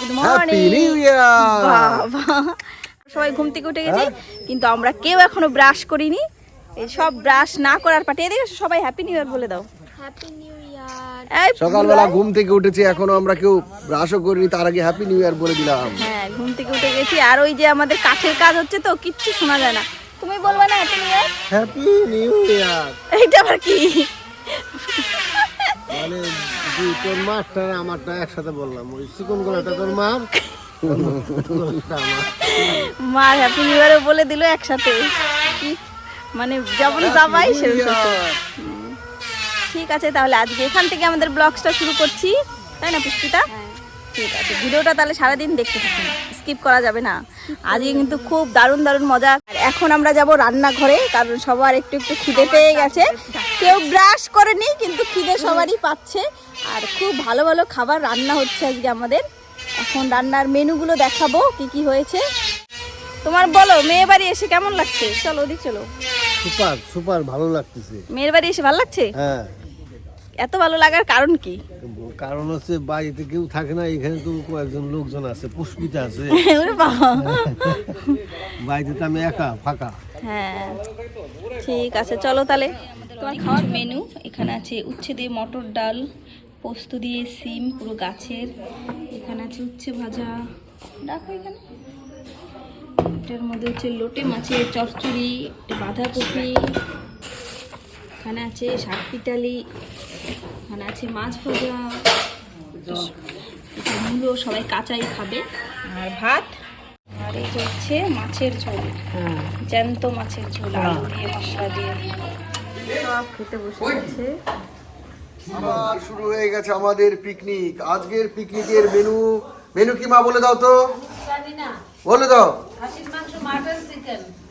Good morning সবাই ঘুম থেকে উঠে গেছি কিন্তু আমরা কেউ এখনও ব্রাশ করিনি। এই সব ব্রাশ না করার পাঠিয়ে দিয়ে সবাই হ্যাপি নিউ ইয়ার বলে দাও। হ্যাপি নিউ ইয়ার সকালবেলা ঘুম থেকে উঠেছি এখনও আমরা কেউ ব্রাশও করিনি তার আগে হ্যাপি নিউ ইয়ার বলে দিলাম। হ্যাঁ ঘুম থেকে উঠে গেছি আর ওই যে আমাদের কাঠের কাজ হচ্ছে তো কিচ্ছু শোনা যায় না। তুমি বলবে না happy new year happy new year এইটা আবার কি? দুই তোর মারটা আমারটা একসাথে বললাম। ওই চিকন গলাটা তোর মার। গলাটা মা হ্যাপি নিউ ইয়ারও বলে দিল একসাথে। কি? মানে যখন যাবাই সেরকম। হুম। ঠিক আছে তাহলে আজকে এখান থেকে আমাদের ব্লগসটা শুরু করছি। তাই না পুষ্পিতা? ঠিক আছে ভিডিওটা তাহলে সারাদিন দেখতে থাকুন স্কিপ করা যাবে না। আজকে কিন্তু খুব দারুণ দারুণ মজা। আর এখন আমরা যাব রান্নাঘরে কারণ সবার একটু একটু খিদে পেয়ে গেছে। কেউ ব্রাশ করেনি কিন্তু খিদে সবারই পাচ্ছে। আর খুব ভালো ভালো খাবার রান্না হচ্ছে আজকে আমাদের। এখন রান্নার মেনুগুলো দেখাবো কি কি হয়েছে। তোমার বলো মেয়ে বাড়ি এসে কেমন লাগছে? চলো ওদিক চলো। সুপার সুপার ভালো লাগতেছে। মেয়ের বাড়ি এসে ভালো লাগছে? হ্যাঁ। এত ভালো লাগার কারণ কি? কারণ হচ্ছে বাড়িতে কেউ থাকে না এখানে তো কয়েকজন লোকজন আছে পুষ্পিতা আছে। বাড়িতে তো আমি একা ফাঁকা। হ্যাঁ ঠিক আছে চলো তাহলে। তোমার খাওয়ার মেনু এখানে আছে উচ্ছে দিয়ে মটর ডাল পোস্ত দিয়ে সিম পুরো গাছের। এখানে আছে উচ্ছে ভাজা। দেখো এখানে। এটার মধ্যে হচ্ছে লোটে মাছের চচ্চড়ি বাঁধাকপি এখানে আছে শাক পিটালি এখানে আছে মাছ ভাজা মূলো সবাই কাঁচাই খাবে। আর ভাত আর এই যে হচ্ছে মাছের ঝোল জ্যান্ত মাছের ঝোল আলু দিয়ে মশলা দিয়ে। সব খেতে বসে গেছে আবার শুরু হয়ে গেছে আমাদের পিকনিক। আজকের পিকনিকের মেনু মেনু কি মা বলে দাও তো? বলে দাও।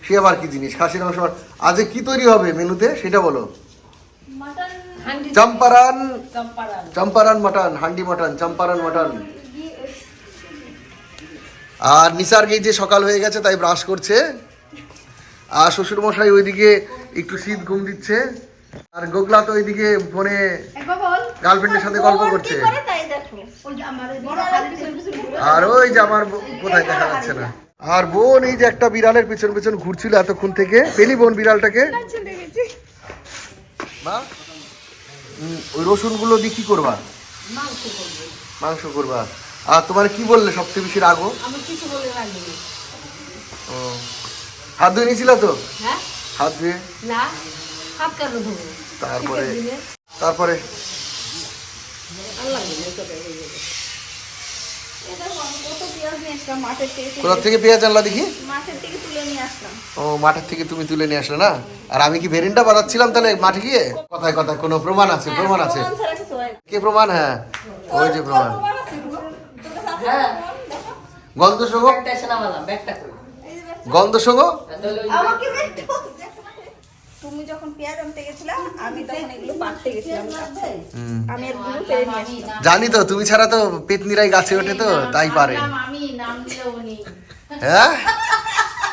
সে আবার কি জিনিস? খাসির মাংস আজকে কি তৈরি হবে মেনুতে? সেটা বলো। Champaran Champaran mutton handi mutton Champaran mutton আর নিসার যে সকাল হয়ে গেছে তাই ব্রাশ করছে। আর শ্বশুর মশাই ওইদিকে একটু শীত ঘুম দিচ্ছে। আর গোগলা তো ওইদিকে ফোনে গার্লফ্রেন্ডের সাথে গল্প করছে। আর ওই যে আমার কোথায় দেখা যাচ্ছে না। আর বোন এই যে একটা বিড়ালের পিছন পিছন ঘুরছিল এতক্ষণ থেকে। পেলি বোন বিড়ালটাকে? মা? ওই রসুনগুলো দিয়ে কি করবা? মাংস করবা। আর তোমার কি বললে সবচেয়ে বেশি রাগো? ও। হাত ধুয়ে নিয়েছিল তো? হাত ধুয়ে? তারপরে? তারপরে? কোথা থেকে পেঁয়াজ আনলা দেখি? ও মাঠের থেকে তুমি তুলে নিয়ে আসলে না? আর আমি কি ভেরিনটা বাজাচ্ছিলাম তাহলে মাঠে গিয়ে? কথায় কথায় কোনো প্রমাণ আছে প্রমাণ আছে। প্রমাণ হয় না। কে প্রমাণ? হ্যাঁ। ওই যে প্রমাণ। আছে, আছে প্রমাণ? গন্ধ সঙ্গ গন্ধ সঙ্গ তুমি যখন পেঁয়াজ আনতে গেছিলা আমি তখন এগুলো পাড়তে গেছিলাম গাছে। আমি এগুলো পেরে নিয়ে আসলাম জানি তো তুমি ছাড়া তো পেতনিরাই গাছে ওঠে তো তাই পারে। হ্যাঁ?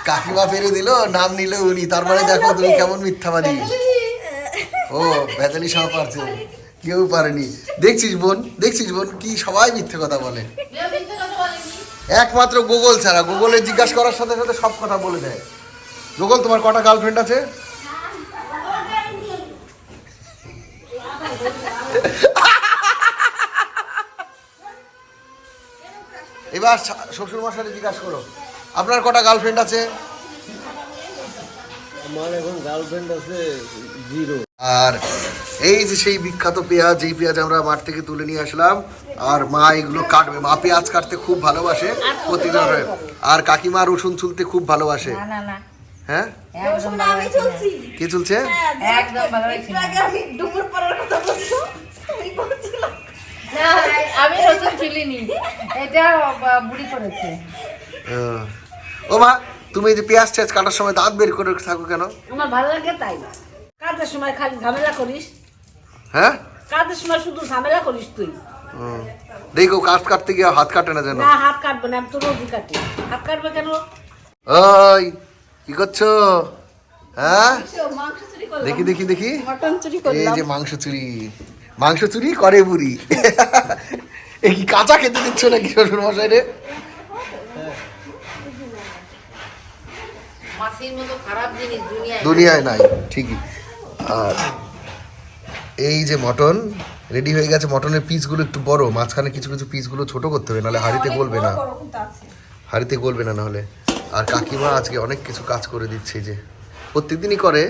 কাকিমা পেরে দিল নাম নিল উনি। তার মানে দেখো তুমি কেমন মিথ্যাবাদী। ও বেতালি সব পারছে। কেউ পারেনি। দেখছিস বোন দেখছিস বোন কি সবাই মিথ্যে কথা বলে। একমাত্র গুগল ছাড়া। গুগলে জিজ্ঞাসা করার সাথে সাথে সব কথা বলে দেয়। গুগল তোমার কটা গার্লফ্রেন্ড আছে? এবার শ্বশুর মশাই জিজ্ঞাসা করো আপনার কটা গার্লফ্রেন্ড আছে? আমার এখন গার্লফ্রেন্ড আছে জিরো আর এই যে সেই বিখ্যাত পেঁয়াজ এই পেঁয়াজ আমরা মাঠ থেকে তুলে নিয়ে আসলাম আর মা এগুলো কাটবে। মা পেঁয়াজ কাটতে খুব ভালোবাসে প্রতিদিন। আর কাকিমা রসুন চুলতে খুব ভালোবাসে। হ্যাঁ? কে চলছে একদম আমি না নতুন চুলিনি এটা বুড়ি করেছে। ও মা তুমি যে পেঁয়াজ টেয়াজ কাটার সময় দাঁত বের করে থাকো কেন? আমার ভালো লাগে তাই। কাজের সময় খালি ঝামেলা করিস। হ্যাঁ? কাজের সময় শুধু ঝামেলা করিস তুই। দেখো কাঠ কাটতে গিয়ে হাত কাটে না যেন। না হাত কাটবে না আমি তো রোজই কাটি। হাত কাটবে কেন? ওই কি করছ? হ্যাঁ? মাংস চুরি করলাম। দেখি দেখি দেখি। মটন চুরি এই যে মাংস চুরি। মাংস চুরি করে বুড়ি। এ কি কাঁচা খেতে দিচ্ছ নাকি শ্বশুর মশাই রে? মাসির মতো খারাপ জিনিস দুনিয়ায় দুনিয়ায় নাই ঠিকই। আর এই যে মটন রেডি হয়ে গেছে মটনের পিসগুলো একটু বড় মাঝখানে কিছু কিছু পিসগুলো ছোট করতে হবে নাহলে হাঁড়িতে গলবে না। হাঁড়িতে গলবে না নাহলে। আর কাকিমা আজকে অনেক কিছু কাজ করে দিচ্ছে যে। প্রত্যেকদিনই করে।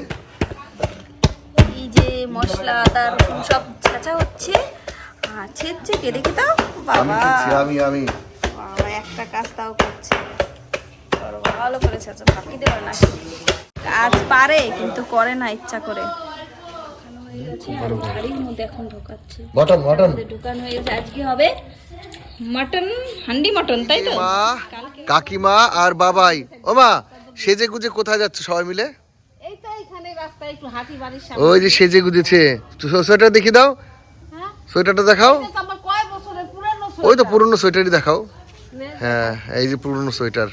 এই যে মশলা আদা সব ছাঁচা হচ্ছে। আর ছেড়ছে কে দেখি তাও বাবা। দিচ্ছি, আমি আমি। বাবা একটা কাজ তাও করছে। ভালো করেছে ফাঁকি দেবে না। কাজ পারে কিন্তু করে না ইচ্ছা করে। ঝাড়ির মধ্যে মটন মটন দোকান আজকে হবে মটন হান্ডি মটন তাই তো? মা কাকিমা আর বাবাই। ও মা সেজে গুজে কোথায় যাচ্ছে সবাই মিলে? এই তো এখানে রাস্তায় একটু হাতি বাড়ির ওই যে সেজে গুজেছে দেখি দাও। সোয়েটারটা দেখাও। সামনে আমার কয় বছরের? পুরানো ওই তো পুরনো সোয়েটারই দেখাও। হ্যাঁ এই যে পুরনো সোয়েটার।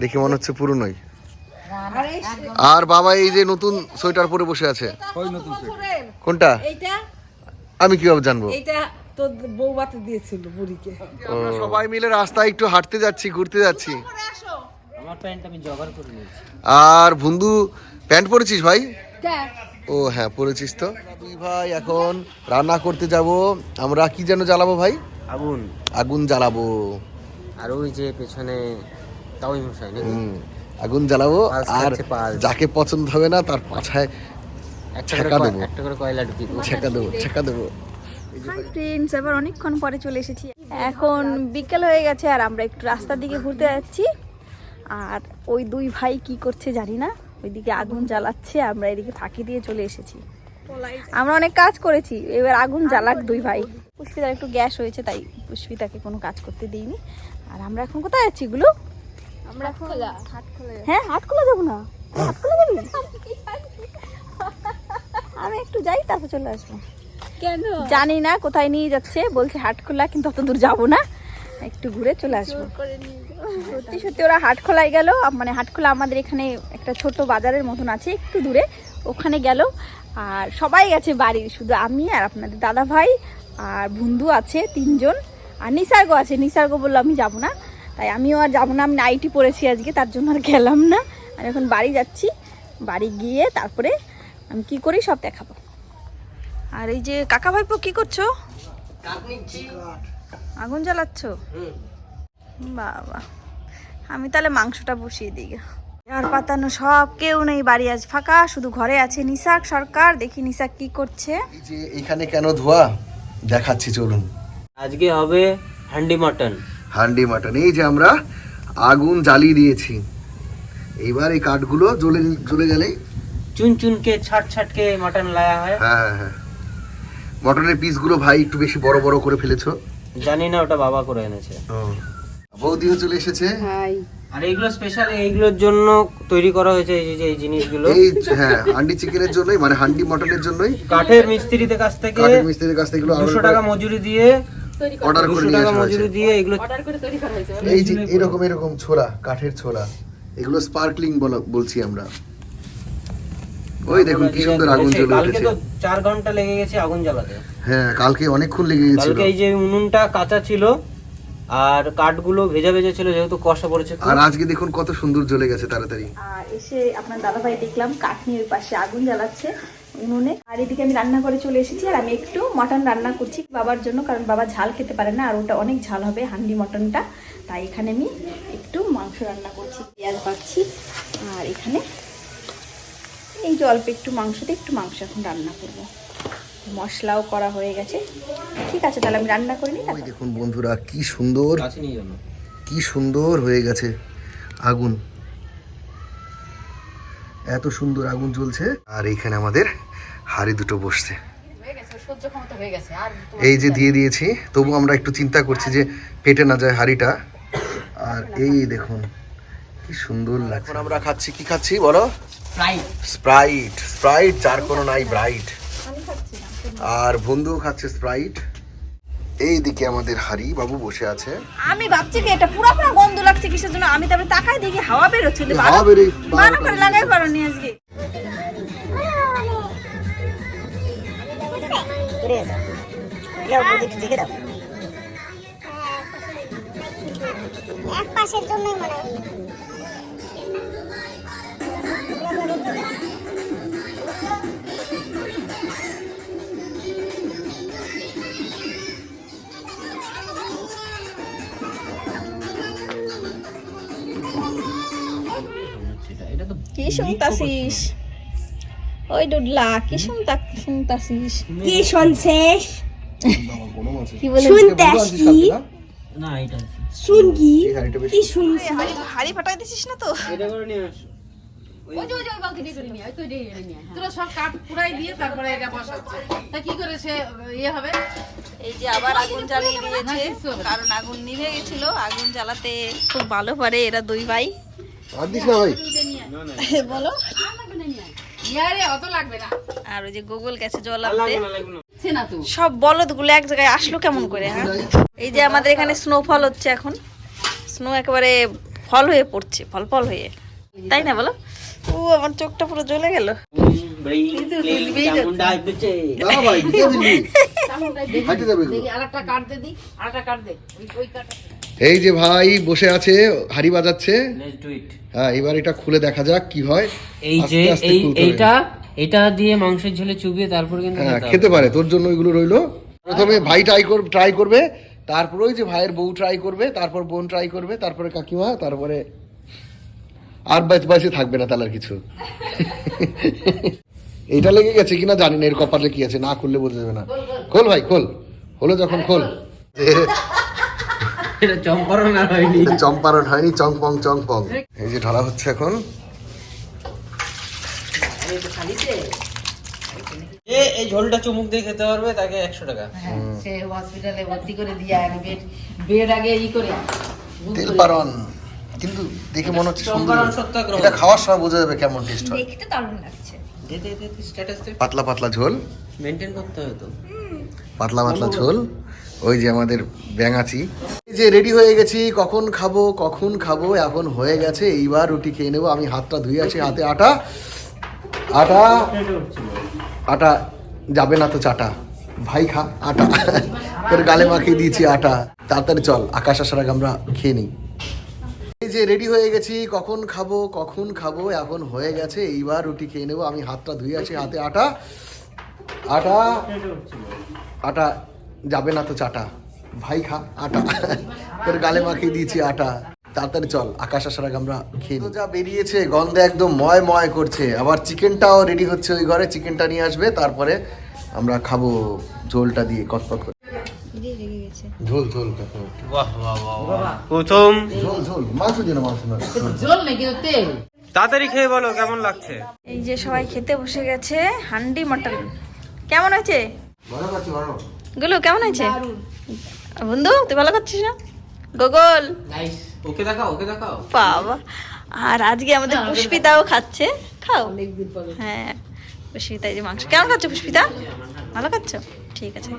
দেখে মনে হচ্ছে পুরনোই। আর বাবা এই যে নতুন সোয়েটার পরে বসে আছে। কোনটা? আমি কীভাবে জানব? এইটা বৌবাতে দিয়েছিল বুড়িকে। আমরা সবাই মিলে রাস্তায় একটু হাঁটতে যাচ্ছি ঘুরতে যাচ্ছি। আর বন্ধু প্যান্ট পরেছিস ভাই? ও হ্যাঁ পড়েছিস তো? দুই ভাই এখন রান্না করতে যাব। আমরা কি যেন জ্বালাবো ভাই? আগুন। আগুন জ্বালাবো। আর ওই যে পেছনে তাওই মশাই নাকি? হুম, আগুন জ্বালাবো। আর যাকে পছন্দ হবে না তার পাছায় একটা করে ছেঁকা দেবো। একটা করে কয়লা ঢুকি দেবো। ছেঁকা দেবো ছেঁকা দেবো। হাই ফ্রেন্ডস এবার অনেকক্ষণ পরে চলে এসেছি। এখন বিকেল হয়ে গেছে আর আমরা একটু রাস্তার দিকে ঘুরতে যাচ্ছি। আর ওই দুই ভাই কি করছে জানি না। ওইদিকে আগুন জ্বালাচ্ছে আমরা এদিকে ফাঁকি দিয়ে চলে এসেছি। আমরা অনেক কাজ করেছি এবার আগুন জ্বালাক দুই ভাই। পুষ্পিতার একটু গ্যাস হয়েছে তাই পুষ্পিতাকে কোনো কাজ করতে দিইনি। আর আমরা এখন কোথায় যাচ্ছি গুলো? আমরা এখন হ্যাঁ হাট খোলা যাব না? হাট খোলা যাবি? আমি একটু যাই তারপর চলে আসব। কেন? জানি না কোথায় নিয়ে যাচ্ছে বলছে হাটখোলা কিন্তু অত দূর যাব না। একটু ঘুরে চলে আসব। সত্যি সত্যি ওরা হাট হাটখোলায় গেল। মানে হাটখোলা আমাদের এখানে একটা ছোট বাজারের মতন আছে একটু দূরে। ওখানে গেল। আর সবাই গেছে বাড়ির শুধু আমি আর আপনাদের দাদা ভাই আর বন্ধু আছে তিনজন। আর নিসার্গ আছে। নিসার্গ বলল আমি যাব না। তাই আমিও আর যাব না। আমি নাইটি পড়েছি আজকে তার জন্য আর গেলাম না। আমি এখন বাড়ি যাচ্ছি। বাড়ি গিয়ে তারপরে আমি কি করি সব দেখাবো। আর এই যে কাকা ভাইপো কি করছ? আগুন জ্বালাচ্ছ? বাবা। আমি তাহলে মাংসটা বসিয়ে দিই। আর পাতানো সব কেউ নেই বাড়ি আজ ফাঁকা শুধু ঘরে আছে নিসাক সরকার দেখি নিসাক কি করছে। যে এখানে কেন ধোয়া? দেখাচ্ছি চলুন। আজকে হবে হান্ডি মাটন। হান্ডি মাটন এই যে আমরা আগুন জ্বালিয়ে দিয়েছি। এইবার এই কাঠগুলো জ্বলে জ্বলে গেলেই চুন চুনকে ছাট ছাটকে মাটন লায়া হয়। হ্যাঁ হ্যাঁ, হ্যাঁ। মটনের পিসগুলো ভাই একটু বেশি বড় বড় করে ফেলেছো? জানি না ওটা বাবা করে এনেছে। বৌদিও চলে এসেছে। আর এইগুলো স্পেশাল এইগুলোর জন্য তৈরি করা হয়েছে এই যে- এই জিনিসগুলো। এই হ্যাঁ হান্ডি চিকেনের জন্যই মানে হান্ডি মটনের জন্যই। কাঠের মিস্ত্রিদের কাছ থেকে কাঠের মিস্ত্রির কাছ থেকে এগুলো দুশো টাকা মজুরি দিয়ে অর্ডার করে নিয়ে আসা মজুরি হয়েছে দিয়ে এগুলো এই যে এরকম এরকম ছোলা কাঠের ছোলা। এগুলো স্পার্কলিং বলছি আমরা। ওই দেখুন কি সুন্দর আগুন জ্বলে কালকে উঠেছে। তো চার ঘণ্টা লেগে গেছে আগুন জ্বালাতে। হ্যাঁ কালকে অনেকক্ষণ লেগে গেছিল। কালকে এই যে উনুনটা কাঁচা ছিল আর কাঠগুলো ভেজা ভেজা ছিল যেহেতু কষা পড়েছে। আর আজকে দেখুন কত সুন্দর জ্বলে গেছে তাড়াতাড়ি। আর এসে আপনার দাদাভাই দেখলাম কাঠ নিয়ে ওই পাশে আগুন জ্বালাচ্ছে উনুনে। আর এদিকে আমি রান্না করে চলে এসেছি আর আমি একটু মটন রান্না করছি বাবার জন্য কারণ বাবা ঝাল খেতে পারে না আর ওটা অনেক ঝাল হবে হান্ডি মটনটা। তাই এখানে আমি একটু মাংস রান্না করছি পেঁয়াজ বাড়ছি আর এখানে এই যে অল্প একটু মাংস দিয়ে একটু মাংস এখন রান্না করব। মশলাও করা হয়ে গেছে। ঠিক আছে তাহলে আমি রান্না করে নিই দেখুন বন্ধুরা কি সুন্দর। কি সুন্দর হয়ে গেছে আগুন। এত সুন্দর আগুন জ্বলছে। আর এইখানে আমাদের হাড়ি দুটো বসছে। হয়ে গেছে হয়ে গেছে এই যে দিয়ে দিয়েছি তবু আমরা একটু চিন্তা করছি যে পেটে না যায় হাড়িটা। আর এই দেখুন কি সুন্দর লাগছে। এখন আমরা খাচ্ছি কি খাচ্ছি বলো? স্প্রাইট স্প্রাইট যার কোনো নাই ব্রাইট আর বন্ধুও খাচ্ছে স্প্রাইট এই দিকে আমাদের হাড়ি বাবু বসে আছে। আমি ভাবছি কি এটা পুরো পুরো গন্ধ লাগছে কিসের জন্য? আমি তারপরে তাকাই দেখি হাওয়া বেরোচ্ছিল হাওয়া বেরোয়, বারো করে লাগাই পারো নি আজকে। এক পাশের জন্যই মনে হয়। শুনতাছিস? ওই ডুডলা কি শুনতা শুনতাছিস? কি শুনছিস? কি বলে শুনতাছি? না এটা শুন কি এই কি শুনছি হাড়ি হাড়ি ফাটাই দিছিস না তো? এটা করে নিয়ে আসো। ইয়ে হবে? এই যে আবার আগুন জ্বালিয়ে দিয়েছে কারণ আগুন নিভে গেছিল আগুন জ্বালাতে খুব ভালো পারে এরা দুই ভাই। না ভাই। বলো। ইয়ারে অত লাগবে না। আর ওই যে গুগল গেছে জল আর আনতে। লাগবে না লাগবে না। সে না তো। সব বলদগুলো এক জায়গায় আসলো কেমন করে হ্যাঁ? এই যে আমাদের এখানে স্নোফল হচ্ছে এখন। স্নো একেবারে ফল হয়ে পড়ছে ফল ফল হয়ে। তাই না বলো? ও আমার চোখটা পুরো জ্বলে গেল। ভাই এই যে ভাই বসে আছে হাড়ি বাজাচ্ছে। লেটস ডু ইট হ্যাঁ এবার এটা খুলে দেখা যাক কি হয়। এই যে। এইটা এটা দিয়ে মাংসের ঝোলে চুবিয়ে তারপর কিন্তু হ্যাঁ খেতে পারে তোর জন্য ওইগুলো রইল। প্রথমে ভাই ট্রাই করবে ট্রাই করবে তারপরে ওই যে ভাইয়ের বউ ট্রাই করবে তারপর বোন ট্রাই করবে তারপরে কাকিমা তারপরে আর বাঁচ বাঁচে থাকবে না তাহলে আর কিছু। এটা লেগে গেছে কিনা জানি না এর কপালে কি আছে না খুললে বোঝা যাবে না। খোল ভাই খোল। হলো যখন খোল। এটা চম্পারণ আর হয়নি। চম্পারণ হয়নি চংপং চংপং। এই যে ঢালা হচ্ছে এখন। এ এই ঝোলটা চুমুক দিয়ে খেতে পারবে তাকে একশো টাকা। হ্যাঁ সে হসপিটালে ভর্তি করে দিয়ে বেড বেড আগে ই করে। তেল কিন্তু দেখে মনে হচ্ছে সুন্দর। এটা খাওয়ার সময় বোঝা যাবে কেমন টেস্ট হয়। দেখতে দারুণ লাগছে। দে দে দে স্ট্যাটাস দে। পাতলা পাতলা ঝোল। মেনটেন করতে হবে তো। পাতলা পাতলা ঝোল। ওই যে আমাদের ব্যাঙাচি। এই যে রেডি হয়ে গেছি, কখন খাব কখন খাব, এখন হয়ে গেছে, এইবার রুটি খেয়ে নেব। আমি হাতটা ধুয়ে আছি, হাতে আটা। আটা আটা যাবে না তো চাটা। ভাই খা, আটা। তোর গালে মাখিয়ে দিয়েছি আটা। তাড়াতাড়ি চল, আকাশ আসার আগে আমরা খেয়ে নিই। এই যে রেডি হয়ে গেছি, কখন খাব কখন খাব, এখন হয়ে গেছে, এইবার রুটি খেয়ে নেব। আমি হাতটা ধুয়ে আছি, হাতে আটা। আটা আটা যাবে না তো চাটা। ভাই খা আটা। তোর গালে মাখিয়ে দিয়েছি আটা। তাড়াতাড়ি চল আকাশ আসার আগে আমরা খেয়ে তো যা বেরিয়েছে গন্ধে একদম ময় ময় করছে। আবার চিকেনটাও রেডি হচ্ছে ওই ঘরে চিকেনটা নিয়ে আসবে তারপরে আমরা খাব ঝোলটা দিয়ে কটকট করে। ঝোল ঝোল বাহ বাহ বাহ বাহ। প্রথম ঝোল ঝোল মাংস না তেল? তাড়াতাড়ি খেয়ে বলো কেমন লাগছে? এই যে সবাই খেতে বসে গেছে হান্ডি মটন। কেমন ভালো ভালো। গুলু কেমন আছে? বন্ধু তুই ভালো করছিস না? গোগল। নাইস ওকে দেখাও ওকে দেখাও। বাবা। আর আজকে আমাদের পুষ্পিতাও খাচ্ছে। খাও। হ্যাঁ পুষ্পিতা এই যে মাংস। কেমন খাচ্ছ পুষ্পিতা? ভালো খাচ্ছ? ঠিক আছে।